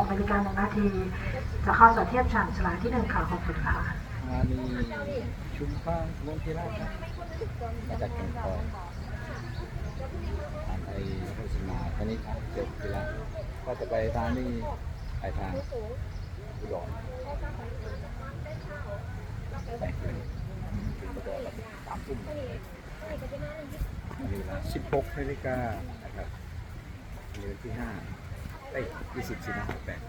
6นาฬิกาหนึ่งนาที จะเข้าสู่เทียบฉันฉลาที่หนึ่งค่ะขอบคุณค่ะมานีชุมพางวงกีฬาครับมาจากแก่งคอยผ่านไปโฆษณาตอนนี้ครับเกี่ยวกับกีฬาก็จะไปทางนี้ไปทางอุดรไปถึงอุดรสามทุ่มมีเวลาสิบหกนาฬิกานะครับเดือนที่ห้า เอ้ยยี่สิบสิงหาแปด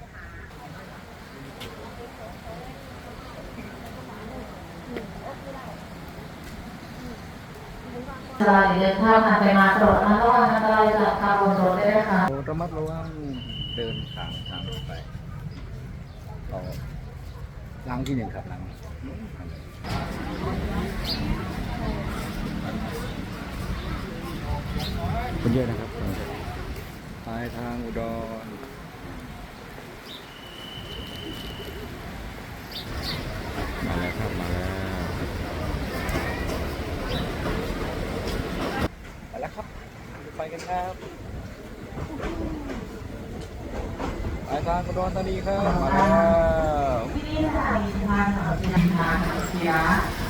อันตรายเดินข้ามผ่านไปมาโปรดระวังอันตรายจากคาร์บอนรถด้วยนะคะ ระมัดระวังเดินทางทางรถไฟเราล้างที่หนึ่งครับล้างคนเยอะนะครับคนเยอะป ลายทางอุดรมาแล้วครับมาแล้วมาแล้วครับ ไปกันครับปลายทางอุดรธานีครับมาแล้วที่นี่สถานีสะพานสามสิบทางเสีย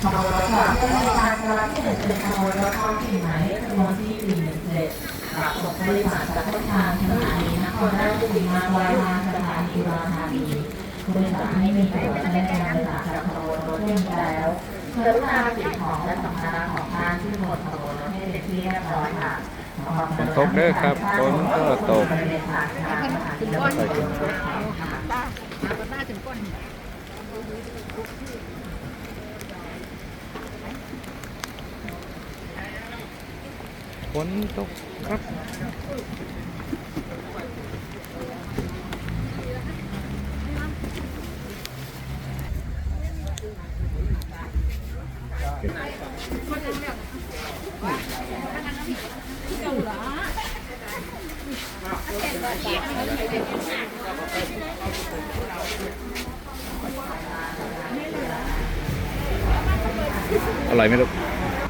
ขบวนรถไฟที่มีการจราจรที่หนึ่งเป็นขบวนรถท้องถิ่นหมายเลขจำนวนที่หนึ่งหนึ่งเจ็ด รับส่งผู้โดยสารจาต้นทางสถานีนครราชสีมาปลายทางสถานีอุดรธานีผู้โดยสารที่มีตั๋วแสดงการโดยสารจากขบวนรถเที่ยงแล้วกรุณาเก็บของและสัมภาระของท่านที่บนขบวนรถให้เป็นที่เรียบร้อยค่ะฝนตกเด้อครับฝนก็ตกถึงก้อน ฝนตกครับ อร่อยไหมลูก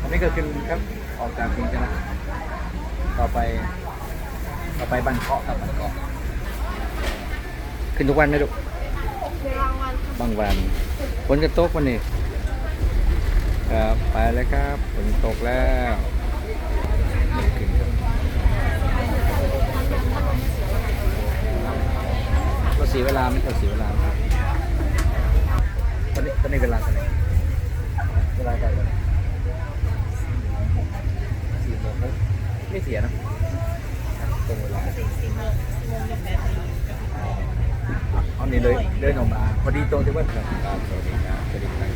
อันนี้ก็คือครับ ออกจากกรุงเทพนะ ต่อไป ต่อไปบันเกาะครับบันเกาะขึ้นทุกวันไหมลูกบางวันฝนจะตกวันนี้ครับไปแล้วครับฝนตกแล้วไม่ขึ้นครับก็เสียเวลาไหม่ก็เสียเวลาไหมครับตอนนี้ตอนนี้เวลาเท่าไหร่เวลาเท่าไหร่สี่โมงครึ่ง ไม่เสียนะตรงเวลาอ๋อเอานี่เลยเดินออกมา พอดีตรงที่ว่าครับสวัสดี